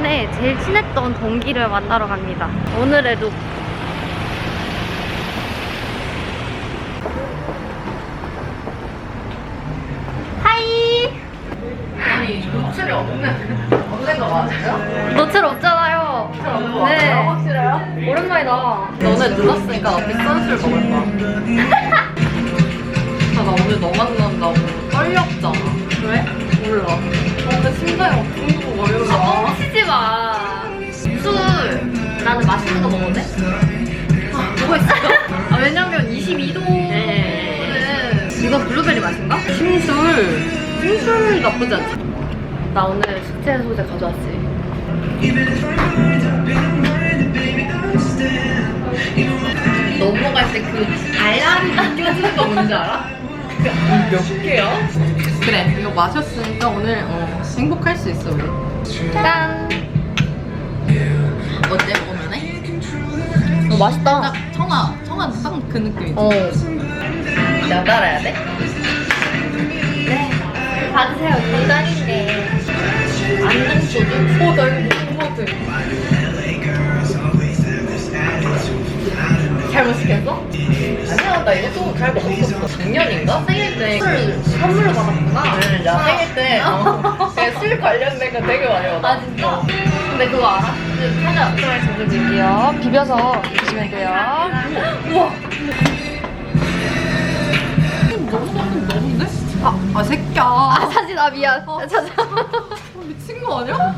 친했던 동기를 만나러 갑니다. 오늘의 룩. 하이! 아니 노출이 없는 없는 거 맞아요? 노출 없잖아요. 네. 확실해요? 오랜만이다. 너네 늦었으니까 나 비싼 술 먹을 거야. 아, 나 오늘 너 만난다고 떨렸잖아. 왜? 몰라. 어, 근데 심장이 엄청 거려라. 치지 마. 술. 나는 맛있는 거 먹었네? 뭐가 있을까? 아, 왜냐면 22도는 이건 블루베리 맛인가? 심술. 심술 나쁘지 않지? 나 오늘 숙제 소재 가져왔지. 넘어갈 때 그 알알이 느껴지는 거 뭔지 알아? 몇 개야? 그래, 이거 마셨으니까 오늘 어, 행복할 수 있어, 우리. 짠! 어때, 먹으면은? 어, 맛있다. 딱 청아, 청아 딱 그 느낌이지. 어. 내가 따라야 돼? 네. 받으세요. 건강인데. 안동 소주? 오, 나이 거못 먹거든. 잘 시켰어? 아니야, 나 이거 좀잘 먹었었어. 작년인가? 생일 때. 술 선물로 받았구나. 응, 나 생일 때. 어, 내가 술 관련된 거 되게 많이 받아. 아, 진짜? 근데 그거 알아? 그 살짝 들어갈 정도드릴게요 비벼서 드시면 돼요. 우와. 너무 너무 너무인데? 아, 아 새끼야. 아, 사진, 아, 미안. 찾아. 미친 거 아니야?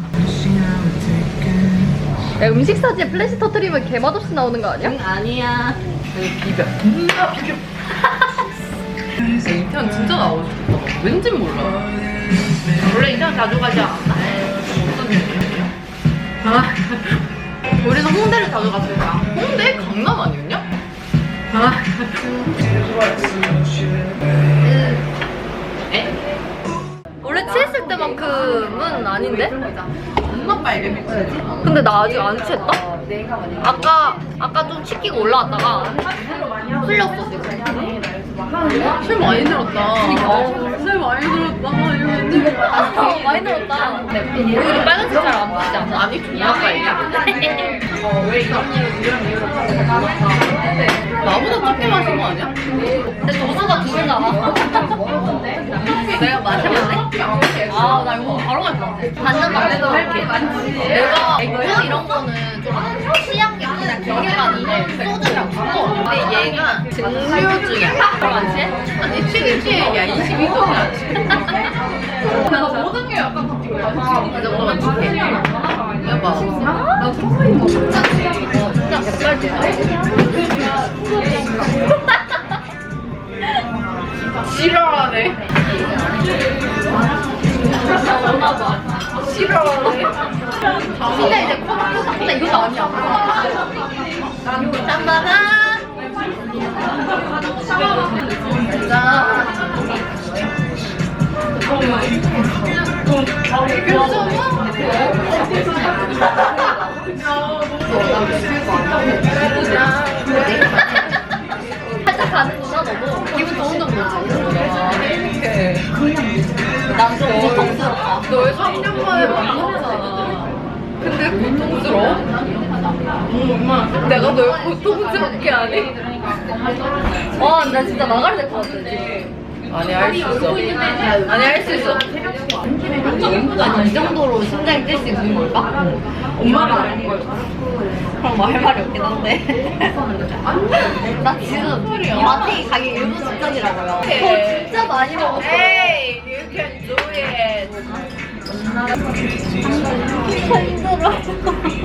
야, 음식 사진에 플래시 터트리면 개맛없이 나오는 거 아니야? 응 아니야. 여기 비벼. 아 비벼. 나 이태원 진짜 나오고 싶다. 왠지 몰라. 원래 이태원 자주 가지 않았나? 어떤 일이야? 아, 우리는 홍대를 자주 거야. 홍대? 강남 아니었냐? 아. 에? 원래 취했을 때만큼은 아닌데? 엄마 빨개 미쳐야지. 근데 나 아직 안 취했다? 아까, 아까 좀 치키고 올라왔다가 풀렸어, 지금. 술 많이 들었다. 어. 술 많이 들었다. 이거 왠지 아, 많이 늘었다. 얼굴이 빨간색 잘안 보이지 않아? 아니 존나 빨개. 왜 이런 일을 이런 이유로 나보다 적게 마신 거 아니야? 근데 도수가 두 배잖아. 내가 마셔볼래? 아, 나 이거 바로 갈것 같아. 반전 반대도 할게. 내가 맥주 이런 거는 좀 취향이 그냥 경계관인데 소주랑 바꿔. 근데 얘가 증류주야. 그렇지? 아니 취기취해 야 22도야. 나 모든 게 약간 바뀌어. 맞아 오늘 바뀌어. 여봐. 나 서서히 먹어. 진짜 백발지야. 지랄하네. 지랄하네. 근데 이제 근데 이거 아니야. 짠짜잔. 살짝 가는구나 너도. 기분 좋은 정도지. 난좀 고통스럽다. 너왜 3년 만에 만났잖아. 근데 고통스러워? 내가 널 고통스럽게 하니? 와, 나 진짜 나가야 될것 지금. 아니 할 수 있어. 아니 할 수 있어. 아니, 이 정도로 심장이 뛸 수 있는 걸까? 엄마가 아닌 거야. 그럼 뭐 할 말이 없긴 한데. 나 지금 마트에 가기 1분 직전이라고요. 저 진짜 많이 먹었어요. Hey, you can do it.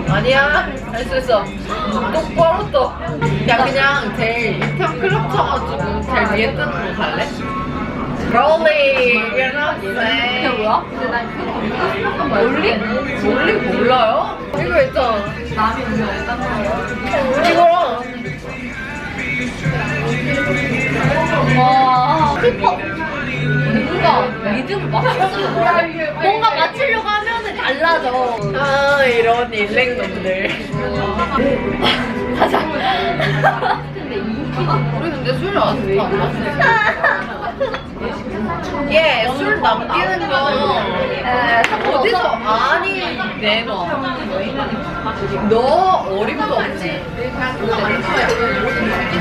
아니야, 할 수 있어. 똑바로 떠. 야 그냥 제일 이태원 클럽 쳐가지고 제일 위에 뜨는 거 갈래? Not 이게. 뭐야? 몰리? 몰리 몰라요? 이거 있잖아. 이거 뭔가 리듬을 맞추려고 뭔가 맞추려고 하면은 달라져. 아 이런 일랭놈들. 가자. 우리 근데 술을 아직 다안 마시네. 얘술 남기는 거 어디서 아니 내놔 너 어림도 없지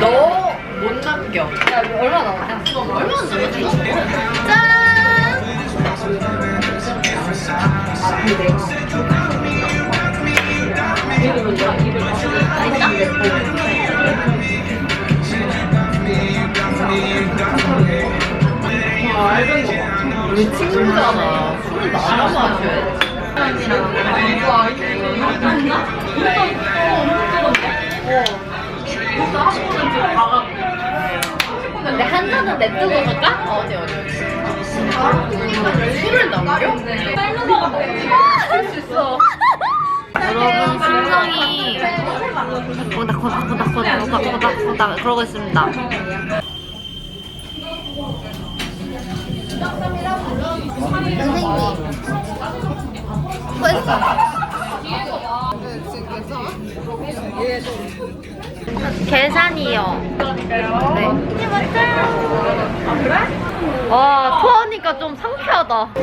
너 못 남겨 야, 얼마 나왔냐? 얼마나 남았지? 우리 친구잖아 술을 나눠 마셔야지 근데 한 잔은 냅두고 갈까? 어디 어디 그러고 있습니다. 계산이요. 네. 아? 와, 토 하니까 좀 상쾌하다.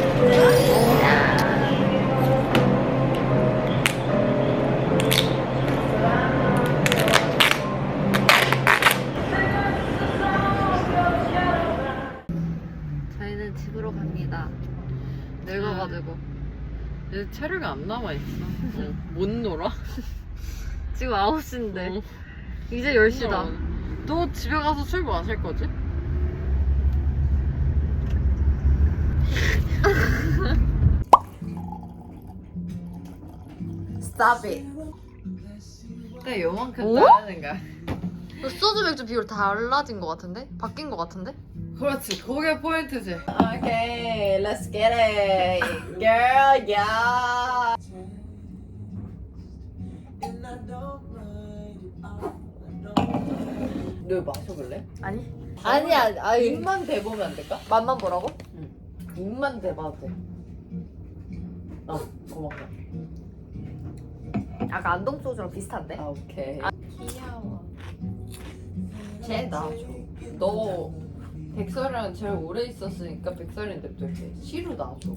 저희는 집으로 갑니다. 늙어가지고. 이제 체력이 안 남아있어 어, 못 놀아 지금 9시인데. 어. 이제 10시다. 어. 너 집에 가서 술 마실 거지? Stop it. 근데 요만큼 오? 따야 되는가? 소주 맥주 비율 달라진 것 같은데? 바뀐 것 같은데? 그렇지, 그게 포인트지. Okay, let's get it, girl, yeah. 너 마셔볼래? 아니. 아니야, 아 입만 대보면 안 될까? 맛만 보라고? 입만 대봐도 돼. 어, 고마워. 아까 안동 소주랑 비슷한데? 아, 오케이. 귀여워. 쟤 놔줘. 너 백설이랑 제일 오래 있었으니까 백설이 냅둘게. 시루 놔줘.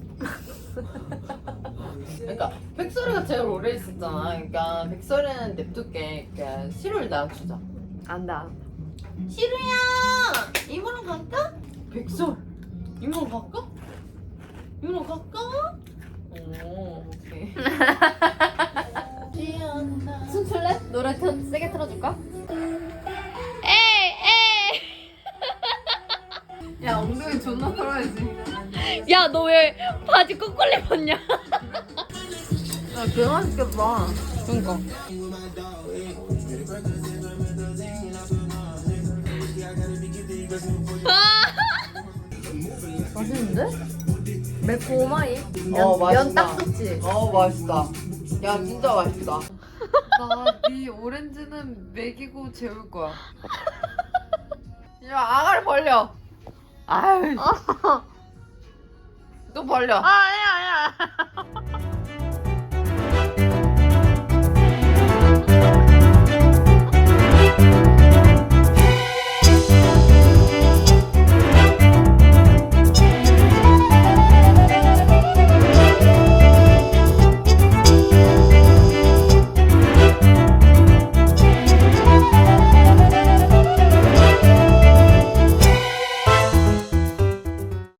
그러니까 백설이가 제일 오래 있었잖아. 그러니까 백설이는 냅둘게. 그러니까 시루를 놔주자. 안 돼, 안 돼. 시루야, 이모랑 갈까? 백설, 이모랑 갈까? 이모랑 갈까? 오, 오케이. 춤출래? 노래 트, 세게 틀어줄까? 에이, 에이! 야 엉덩이 존나 털어야지. 야, 너 왜 바지 꼬꼬리 벗냐? 야 개맛있겠다. 그니까. 맛있는데? 매콤하이? 어, 맛있다. 면딱 좋지? 어 맛있다. 야 진짜 맛있다. 나네 오렌지는 먹이고 재울 거야. 야 아가리 벌려. 아유. 또 벌려. 아, 아니야, 아니야.